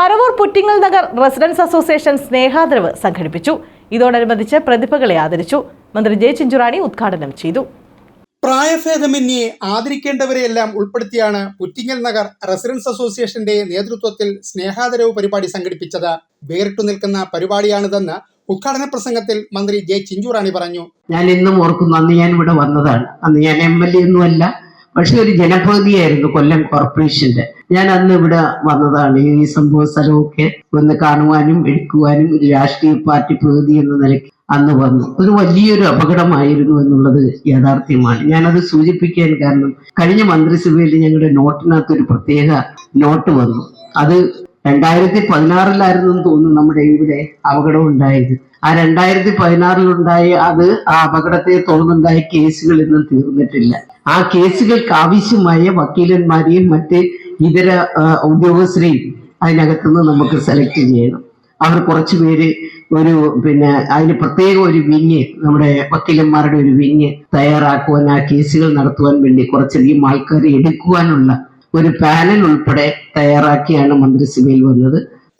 Paravur Puttingal Nagar residence association സ്നേഹാദരവ് സംഘടിപ്പിച്ചു. ഇതോടനുബന്ധിച്ച് പ്രതിഭകളെ ആദരിച്ചു. മന്ത്രി ജെ ചിഞ്ചുറാണി ഉദ്ഘാടനം ചെയ്തു. പ്രായഭേദമന്യേ ആദരിക്കേണ്ടവരെയെല്ലാം ഉൾപ്പെടുത്തിയാണ് പുറ്റിങ്ങൽ നഗർ റെസിഡൻസ് അസോസിയേഷന്റെ നേതൃത്വത്തിൽ സ്നേഹാദരവ് പരിപാടി സംഘടിപ്പിച്ചത്. വേറിട്ടു നിൽക്കുന്ന പരിപാടിയാണിതെന്ന് ഉദ്ഘാടന പ്രസംഗത്തിൽ മന്ത്രി ജെ ചിഞ്ചുറാണി പറഞ്ഞു. ഞാൻ ഇന്നും ഓർക്കുന്നു അന്ന് ഞാൻ ഇവിടെ വന്നതാണ്. അന്ന് ഞാൻ എം എൽ എ ഒന്നുമല്ല പക്ഷെ ഒരു ജനപ്രതിനിധിയായിരുന്നു കൊല്ലം കോർപ്പറേഷന്റെ. ഞാൻ അന്ന് ഇവിടെ വന്നതാണ്. ഈ സംഭവ സ്ഥലമൊക്കെ ഒന്ന് കാണുവാനും എടുക്കുവാനും ഒരു രാഷ്ട്രീയ പാർട്ടി പ്രതിനിധി എന്ന നിലയ്ക്ക് അന്ന് വന്നു. ഒരു വലിയൊരു അപകടമായിരുന്നു എന്നുള്ളത് യാഥാർത്ഥ്യമാണ്. ഞാനത് സൂചിപ്പിക്കാൻ കാരണം കഴിഞ്ഞ മന്ത്രിസഭയിൽ ഞങ്ങളുടെ നോട്ടിനകത്ത് ഒരു പ്രത്യേക നോട്ട് വന്നു. അത് രണ്ടായിരത്തി പതിനാറിലായിരുന്നു എന്ന് തോന്നുന്നു നമ്മുടെ ഇവിടെ അപകടം ഉണ്ടായത്. ആ രണ്ടായിരത്തി പതിനാറിലുണ്ടായ അത് ആ അപകടത്തെ തുടർന്നുണ്ടായ കേസുകൾ ഇന്നും തീർന്നിട്ടില്ല. ആ കേസുകൾക്ക് ആവശ്യമായ വക്കീലന്മാരെയും മറ്റ് ഇതര ഉദ്യോഗസ്ഥരെയും അതിനകത്തുനിന്ന് നമുക്ക് സെലക്ട് ചെയ്യണം. അവർ കുറച്ച് പേര് ഒരു പിന്നെ അതിന് പ്രത്യേക ഒരു വിങ് നമ്മുടെ വക്കീലന്മാരുടെ ഒരു വിങ് തയ്യാറാക്കുവാൻ ആ കേസുകൾ നടത്തുവാൻ വേണ്ടി കുറച്ചധികം ആൾക്കാരെ എടുക്കുവാനുള്ള ഒരു പാനൽ ഉൾപ്പെടെ തയ്യാറാക്കിയാണ് മന്ത്രിസഭയിൽ വന്നത്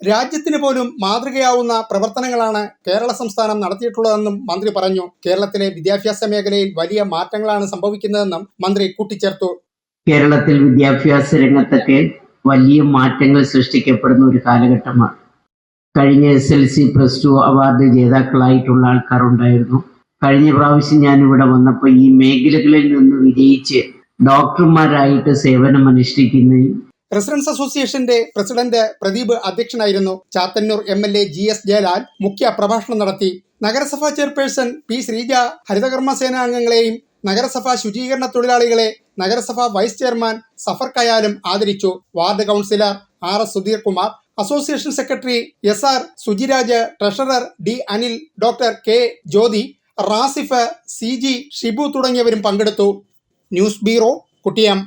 രാജ്യത്തിന് പോലും മാതൃകയാവുന്ന പ്രവർത്തനങ്ങളാണ് കേരള സംസ്ഥാനം നടത്തിയിട്ടുള്ളതെന്നും മന്ത്രി പറഞ്ഞു. കേരളത്തിലെ വിദ്യാഭ്യാസ മേഖലയിൽ വലിയ മാറ്റങ്ങളാണ് സംഭവിക്കുന്നതെന്നും മന്ത്രി കൂട്ടിച്ചേർത്തു. കേരളത്തിൽ വിദ്യാഭ്യാസ രംഗത്തൊക്കെ വലിയ മാറ്റങ്ങൾ സൃഷ്ടിക്കപ്പെടുന്ന ഒരു കാലഘട്ടമാണ്. കഴിഞ്ഞ S L C plus two award ജേതാക്കളായിട്ടുള്ള ആൾക്കാരുണ്ടായിരുന്നു. കഴിഞ്ഞ പ്രാവശ്യം ഞാൻ ഇവിടെ വന്നപ്പോൾ ഈ മേഖലകളിൽ നിന്ന് വിജയിച്ച് ഡോക്ടർമാരായിട്ട് സേവനം അനുഷ്ഠിക്കുന്നതും റെസിഡൻസ് അസോസിയേഷന്റെ പ്രസിഡന്റ് പ്രദീപ് അധ്യക്ഷനായിരുന്നു. Chathannoor M L A G S Jayalal മുഖ്യ പ്രഭാഷണം നടത്തി. നഗരസഭാ ചെയർപേഴ്സൺ പി ശ്രീജ ഹരിതകർമ്മ സേനാംഗങ്ങളെയും നഗരസഭാ ശുചീകരണ തൊഴിലാളികളെ നഗരസഭാ വൈസ് ചെയർമാൻ സഫർ കയാലും ആദരിച്ചു. Ward councillor R S Sudheer Kumar association secretary S R Sujiraj treasurer D Anil doctor K Jyothi Rasif C G Shibu തുടങ്ങിയവരും പങ്കെടുത്തു. News bureau കുട്ടിയം.